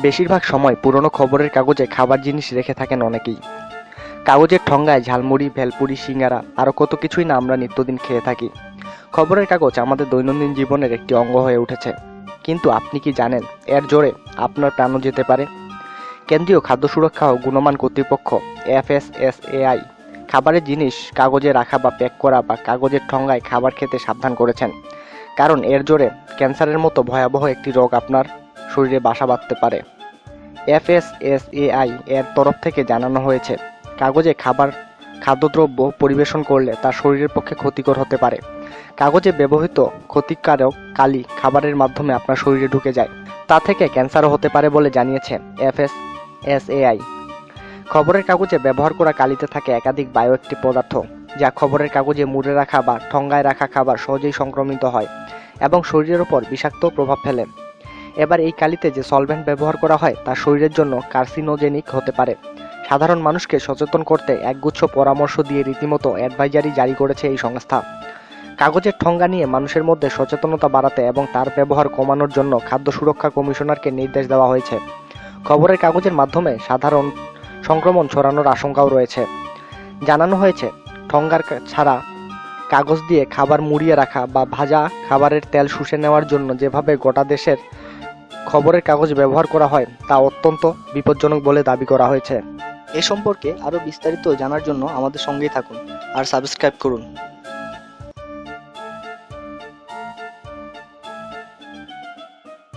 বেশিরভাগ সময় পুরনো খবরের কাগজে খাবার জিনিস রেখে থাকেন অনেকেই। কাগজের ঠঙ্গায় ঝালমুড়ি, ভেলপুরি, সিঙ্গারা আরও কত কিছুই না আমরা নিত্যদিন খেয়ে থাকি। খবরের কাগজ আমাদের দৈনন্দিন জীবনের একটি অঙ্গ হয়ে উঠেছে। কিন্তু আপনি কি জানেন, এর জোরে আপনার প্রাণও যেতে পারে? কেন্দ্রীয় খাদ্য সুরক্ষা ও গুণমান কর্তৃপক্ষ, এফএসএসএআই, খাবারের জিনিস কাগজে রাখা বা প্যাক করা বা কাগজের ঠঙ্গায় খাবার খেতে সাবধান করেছেন। কারণ এর জোরে ক্যান্সারের মতো ভয়াবহ একটি রোগ আপনার শরীরে বাসা বাঁধতে পারে। এফএসএসএআই এর তরফ থেকে জানানো হয়েছে, কাগজে খাবার, খাদ্যদ্রব্য পরিবেশন করলে তা শরীরের পক্ষে ক্ষতিকর হতে পারে। কাগজে ব্যবহৃত ক্ষতিকারক কালি খাবারের মাধ্যমে আপনার শরীরে ঢুকে যায়। তা থেকে ক্যান্সারও হতে পারে বলে জানিয়েছে এফএসএসএআই। খবরের কাগজে ব্যবহার করা কালিতে থাকে একাধিক বায়ো একটি পদার্থ, যা খবরের কাগজে মুড়ে রাখা বা ঠঙ্গায় রাখা খাবার সহজেই সংক্রমিত হয় এবং শরীরের ওপর বিষাক্ত প্রভাব ফেলে। এবার এই কালিতে যে সলভেন্ট ব্যবহার করা হয়, তা শরীরের জন্য কার্সিনোজেনিক হতে পারে। সাধারণ মানুষকে সচেতন করতে একগুচ্ছ পরামর্শ দিয়ে রীতিমতো অ্যাডভাইজারি জারি করেছে এই সংস্থা। কাগজের ঠঙ্গা নিয়ে মানুষের মধ্যে সচেতনতা বাড়াতে এবং তার ব্যবহার কমানোর জন্য খাদ্য সুরক্ষা কমিশনারকে নির্দেশ দেওয়া হয়েছে। খবরের কাগজের মাধ্যমে সাধারণ সংক্রমণ ছড়ানোর আশঙ্কাও রয়েছে। জানানো হয়েছে, ঠঙ্গার ছাড়া কাগজ দিয়ে খাবার মুড়িয়ে রাখা বা ভাজা খাবারের তেল শুষে নেওয়ার জন্য যেভাবে গোটা দেশের খবরের কাগজ ব্যবহার করা হয় তা অত্যন্ত বিপজ্জনক বলে দাবি করা হয়েছে। এ সম্পর্কে আরও বিস্তারিত জানার জন্য আমাদের সঙ্গেই থাকুন আর সাবস্ক্রাইব করুন।